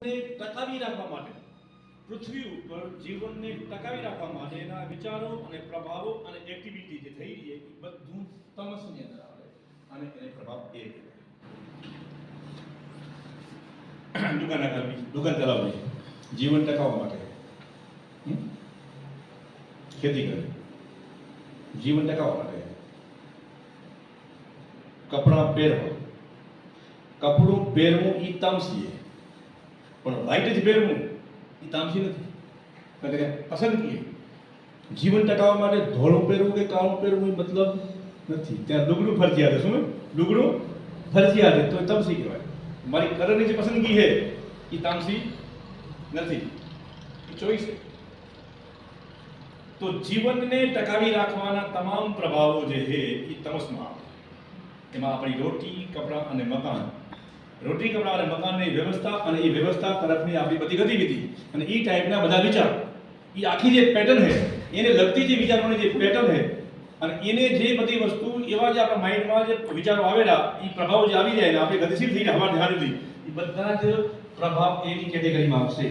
ટકાવી રાખવા માટે. પૃથ્વી ઉપર જીવનને ટકાવી રાખવા માટેના વિચારો અને પ્રભાવો અને એક્ટિવિટી જે થઈ રહી છે એ બધું તમસની અંદર આવે અને એને પ્રભાવ એ દુકાન કરવી દુકાન ચલાવવી જીવન ટકાવવા માટે? ખેતી કરવી જીવન ટકાવવા માટે. કપડાં પહેરવા. કપડું પહેરવું એ તમસી છે પણ વ્હાઈટ જ પહેરવું. એ તામસી નથી. એટલે કે પસંદગી જીવન ટકાવવા માટે ધોળું પહેરવું કે કાળું પહેરવું એ મતલબ નથી. ત્યાં લુગડું ફરજિયાત શું હે? લુગડું ફરજિયાત તો એ તમસી કહેવાય. મારી કલરની જે પસંદગી છે, એ તામસી નથી. એ ચોઈસ તો જીવનને ટકાવી રાખવાના તમામ પ્રભાવો જે છે, એ તમસમાં આવે. એમાં આપણી રોટી, કપડાં અને મકાન રોટી કપડાં અને મકાનની વ્યવસ્થા અને એ વ્યવસ્થા તરફની આપણી બધી ગતિવિધિ અને એ ટાઈપના બધા વિચાર. એ આખી જે પેટર્ન છે, એને લગતી જે વિચારોની જે પેટર્ન છે, અને એને જે બધી વસ્તુ એવા જે આપણા માઇન્ડમાં જે વિચારો આવેલા એ પ્રભાવ જે આવી જાય ને, આપણે ગતિશીલ થઈને હવા ધ્યાન એ બધા જ પ્રભાવ એની કેટેગરીમાં આવશે.